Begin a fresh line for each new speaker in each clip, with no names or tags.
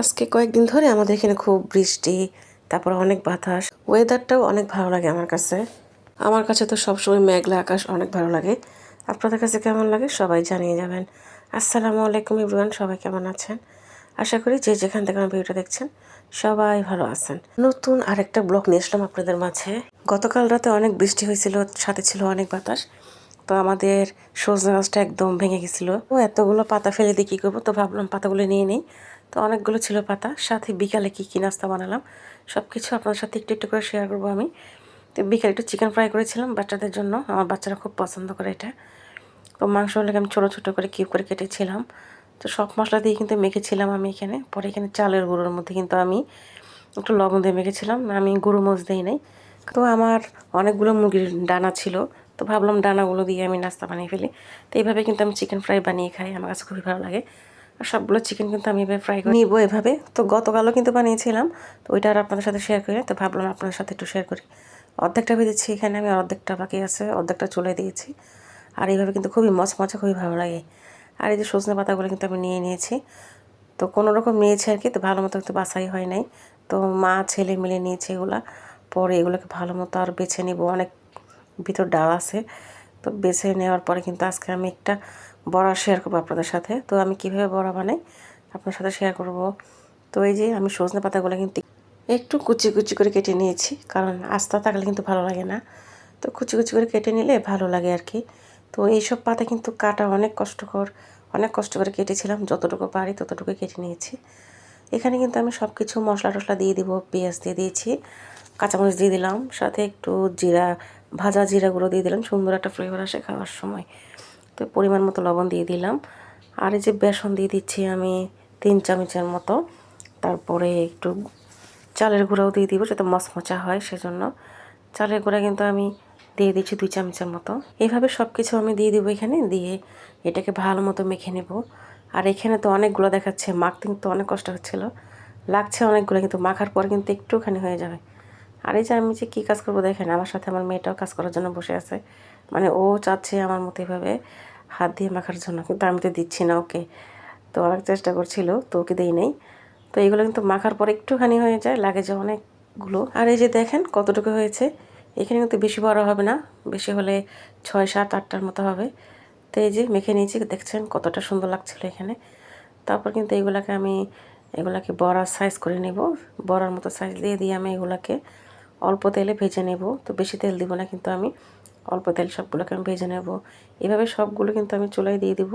আজকে কয়েকদিন ধরে আমাদের এখানে খুব বৃষ্টি, তারপর অনেক বাতাস। ওয়েদারটাও অনেক ভালো লাগে আমার কাছে। আমার কাছে তো সবসময় মেঘলা আকাশ অনেক ভালো লাগে। আপনাদের কাছে কেমন লাগে সবাই জানিয়ে যাবেন। আসসালামু আলাইকুম ইব্রান সবাই কেমন আছেন? আশা করি যে যেখান থেকে আমার ভিডিওটা দেখছেন, সবাই ভালো আছেন। নতুন আরেকটা ব্লগ নিয়ে আসলাম আপনাদের মাঝে। গতকাল রাতে অনেক বৃষ্টি হয়েছিল, সাথে ছিল অনেক বাতাস। তো আমাদের সজনা গাছটা একদম ভেঙে গেছিল। ও এতগুলো পাতা ফেলে দিয়ে কী করব? তো ভাবলাম পাতাগুলো নিয়ে নিই। তো অনেকগুলো ছিল পাতা। সাথে বিকালে কী কী নাস্তা বানালাম সব কিছু আপনার সাথে একটু একটু করে শেয়ার করব আমি। তো বিকালে একটু চিকেন ফ্রাই করেছিলাম বাচ্চাদের জন্য, আমার বাচ্চারা খুব পছন্দ করে এটা। তো মাংস হলে আমি ছোটো ছোটো করে কিউব করে কেটেছিলাম। তো সব মশলা দিয়ে কিন্তু মেখেছিলাম আমি এখানে। পরে এখানে চালের গুঁড়োর মধ্যে কিন্তু আমি একটু লবণ দিয়ে মেখেছিলাম, আমি গুঁড়ো মোজ দিই নাই। তো আমার অনেকগুলো মুরগির ডানা ছিল, তো ভাবলাম ডানাগুলো দিয়ে আমি নাস্তা বানিয়ে ফেলি। তো এইভাবে কিন্তু আমি চিকেন ফ্রাই বানিয়ে খাই, আমার কাছে খুবই ভালো লাগে। আর সবগুলো চিকেন কিন্তু আমি এভাবে ফ্রাই করে নিব এভাবে। তো গতকালও কিন্তু বানিয়েছিলাম, তো ওইটা আর আপনাদের সাথে শেয়ার করি তো ভাবলাম আপনাদের সাথে একটু শেয়ার করি। অর্ধেকটা ভেজেছি এখানে, আমি অর্ধেকটা বাকি আছে, অর্ধেকটা চলে দিয়েছি। আর এইভাবে কিন্তু খুবই মচমচা, খুবই ভালো লাগে। আর এই যে সজনে পাতাগুলো কিন্তু আমি নিয়ে নিয়েছি। তো কোনো রকম নিয়েছি আর কি, তো ভালো মতো কিন্তু বাছাই হয় নাই। তো মা, ছেলে মিলে নিয়েছে এগুলা, পরে এগুলোকে ভালো মতো আর বেছে নিব, অনেক ভিতর ডাল আছে। তো বেছে নেওয়ার পরে কিন্তু আজকে আমি একটা বড়া শেয়ার করব আপনাদের সাথে। তো আমি কীভাবে বড়া বানাই আপনার সাথে শেয়ার করব। তো এই যে আমি সজনে পাতাগুলো কিন্তু একটু কুচি কুচি করে কেটে নিয়েছি, কারণ আস্তা থাকলে কিন্তু ভালো লাগে না। তো কুচি কুচি করে কেটে নিলে ভালো লাগে আর কি তো এইসব পাতা কিন্তু কাটা অনেক কষ্টকর, অনেক কষ্ট করে কেটেছিলাম, যতটুকু পারি ততটুকু কেটে নিয়েছি। এখানে কিন্তু আমি সব কিছু মশলা টশলা দিয়ে দিব, পেঁয়াজ দিয়ে দিয়েছি। কাঁচামরিচ দিয়ে দিলাম, সাথে একটু জিরা, ভাজা জিরাগুলো দিয়ে দিলাম, সুন্দর একটা ফ্লেভার আসে খাওয়ার সময়। তো পরিমাণ মতো লবণ দিয়ে দিলাম। আর এই যে বেসন দিয়ে দিচ্ছি আমি তিন চামচের মতো, তারপরে একটু চালের গুঁড়াও দিয়ে দিব যাতে মচমচা হয় সেজন্য। চালের গুঁড়া কিন্তু আমি দিয়ে দিচ্ছি দুই চামচের মতো। এইভাবে সব কিছু আমি দিয়ে দিব এখানে, দিয়ে এটাকে ভালো মতো মেখে নেব। আর এখানে তো অনেকগুলো দেখাচ্ছে, মাখতে কিন্তু অনেক কষ্ট হচ্ছিল। লাগছে অনেকগুলো, কিন্তু মাখার পর কিন্তু একটুখানি হয়ে যাবে। আর এই যে আমি যে কী কাজ করব দেখেন, আমার সাথে আমার মেয়েটাও কাজ করার জন্য বসে আছে। মানে ও চাচ্ছে আমার মতো এভাবে হাত দিয়ে মাখার জন্য, কিন্তু আমি তো দিচ্ছি না ওকে। তো অনেক চেষ্টা করছিল, তো ওকে দিই নেই। তো এগুলো কিন্তু মাখার পর একটুখানি হয়ে যায়, লাগে যে অনেকগুলো। আর এই যে দেখেন কতটুকু হয়েছে, এখানে কিন্তু বেশি বড় হবে না, বেশি হলে ছয় সাত আটটার মতো হবে। তো এই যে মেখে নিয়েছি, দেখছেন কতটা সুন্দর লাগছিল এখানে। তারপর কিন্তু এইগুলাকে আমি, এগুলাকে বড়ার সাইজ করে নেব। বড়ার মতো সাইজ দিয়ে দিয়ে আমি এগুলাকে অল্প তেলে ভেজে নেব। তো বেশি তেল দিব না কিন্তু আমি অল্প তেল সবগুলোকে আমি ভেজে নেব। এভাবে সবগুলো কিন্তু আমি চুলায় দিয়ে দিব।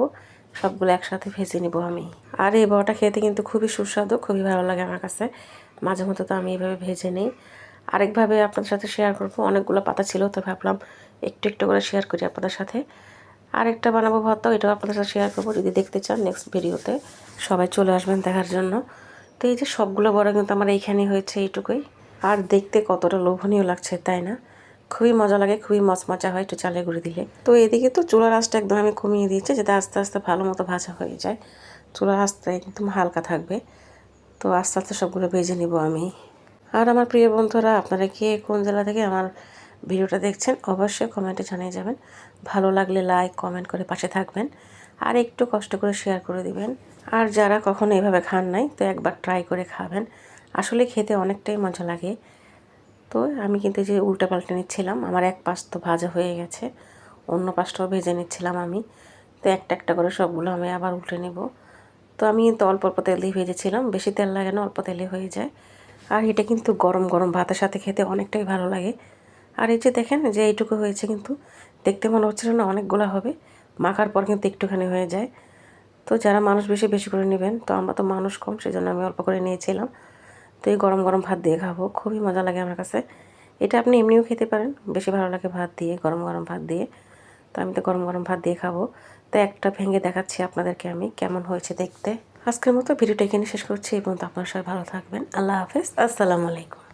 সবগুলো একসাথে ভেজে নেব আমি। আর এই বড়াটা খেতে কিন্তু খুবই সুস্বাদু, খুবই ভালো লাগে আমার কাছে। মাঝে মধ্যে তো আমি এভাবে ভেজে নিই। আরেকভাবে আপনাদের সাথে শেয়ার করব। অনেকগুলো পাতা ছিল তো ভাবলাম একটু একটু করে শেয়ার করি আপনাদের সাথে। আরেকটা বানাবো ভর্তাও, এটাও আপনাদের সাথে শেয়ার করব। যদি দেখতে চান নেক্সট ভিডিওতে সবাই চলে আসবেন দেখার জন্য। তো এই যে সবগুলো বড় কিন্তু আমার এইখানেই হয়েছে এইটুকুই। আর দেখতে কতটা লোভনীয় লাগছে, তাই না? খুবই মজা লাগে, খুবই মচমচা হয় একটু চালে গুঁড়ি দিলে। তো এদিকে তো চুলার আঁচটা একদম আমি কমিয়ে দিয়েছি, যাতে আস্তে আস্তে ভালো মতো ভাজা হয়ে যায়। চুলার আঁচটা একদম হালকা থাকবে। তো আস্তে আস্তে সবগুলো ভেজে নিব আমি। আর আমার প্রিয় বন্ধুরা, আপনারা কে কোন জেলা থেকে আমার ভিডিওটা দেখছেন, অবশ্যই কমেন্টে জানিয়ে যাবেন। ভালো লাগলে লাইক, কমেন্ট করে পাশে থাকবেন। আর একটু কষ্ট করে শেয়ার করে দিবেন। আর যারা কখনো এভাবে খান নাই, তো একবার ট্রাই করে খাবেন। আসলে খেতে অনেকটাই মজা লাগে। তো আমি কিন্তু যে উল্টা পাল্টে নিচ্ছিলাম, আমার এক পাশ তো ভাজা হয়ে গেছে, অন্য পাশটাও ভেজে নিচ্ছিলাম আমি। তো একটা একটা করে সবগুলো আমি আবার উল্টে নেব। তো আমি তো অল্প অল্প তেল দিয়ে ভেজেছিলাম, বেশি তেল লাগে না, অল্প তেলে হয়ে যায়। আর এটা কিন্তু গরম গরম ভাতের সাথে খেতে অনেকটাই ভালো লাগে। আর এই যে দেখেন, যে এইটুকু হয়েছে কিন্তু, দেখতে মনে হচ্ছিল না অনেকগুলো হবে, মাখার পর কিন্তু একটুখানি হয়ে যায়। তো যারা মানুষ বেশি বেশি করে নেবেন, তো আমরা তো মানুষ কম, সেজন্য আমি অল্প করে নিয়েছিলাম। তো এই গরম গরম ভাত দিয়ে খাব। খুবই মজা লাগে আমার কাছে। এটা আপনি এমনিও খেতে পারেন। বেশি ভালো লাগে ভাত দিয়ে, গরম গরম ভাত দিয়ে। তো আমি তো গরম গরম ভাত দিয়ে খাব। তো একটা ভেঙে দেখাচ্ছি আপনাদেরকে আমি কেমন হয়েছে দেখতে। আজকের মতো ভিডিওটা এখানে শেষ করছি। এবং আপনার সবাই ভালো থাকবেন। আল্লাহ হাফেজ। আসসালামু আলাইকুম।